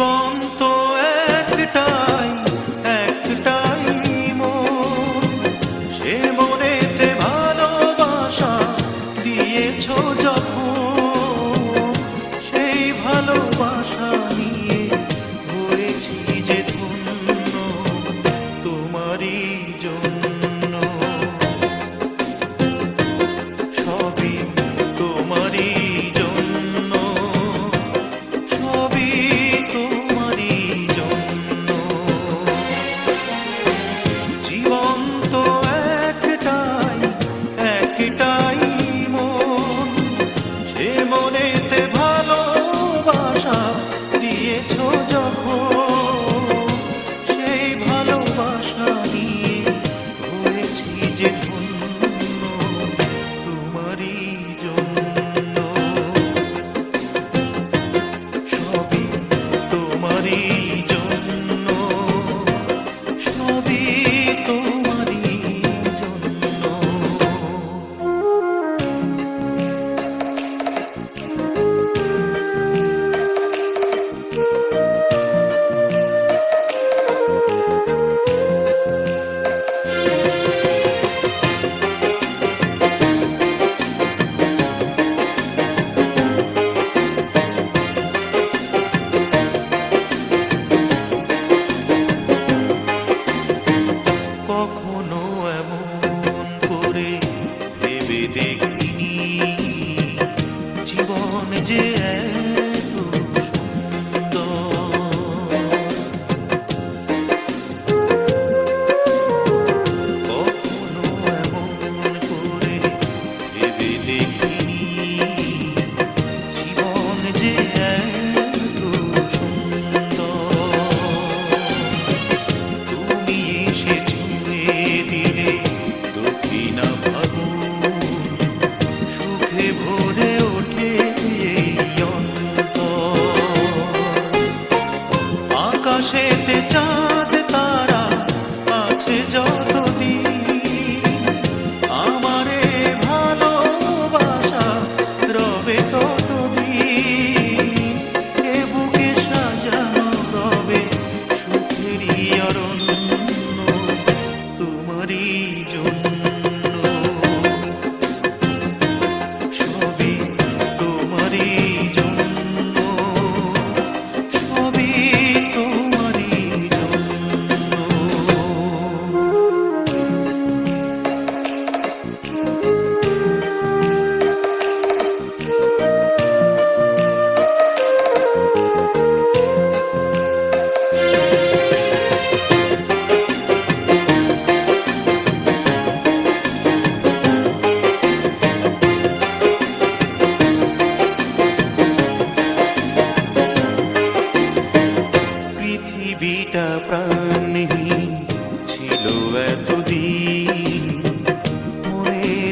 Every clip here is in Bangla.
bonto nuevo.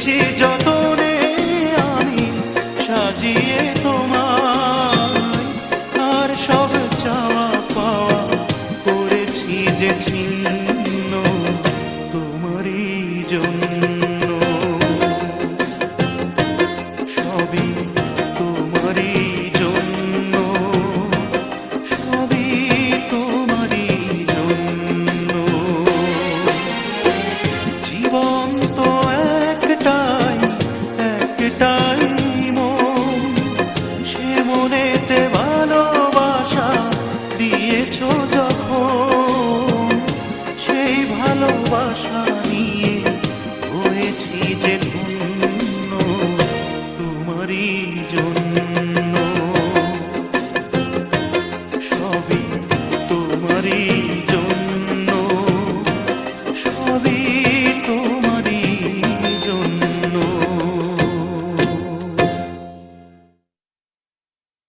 রেখেছি যতনে আমি সাজিয়ে তোমার আর সব চাওয়া পাওয়া করেছি যে ছিল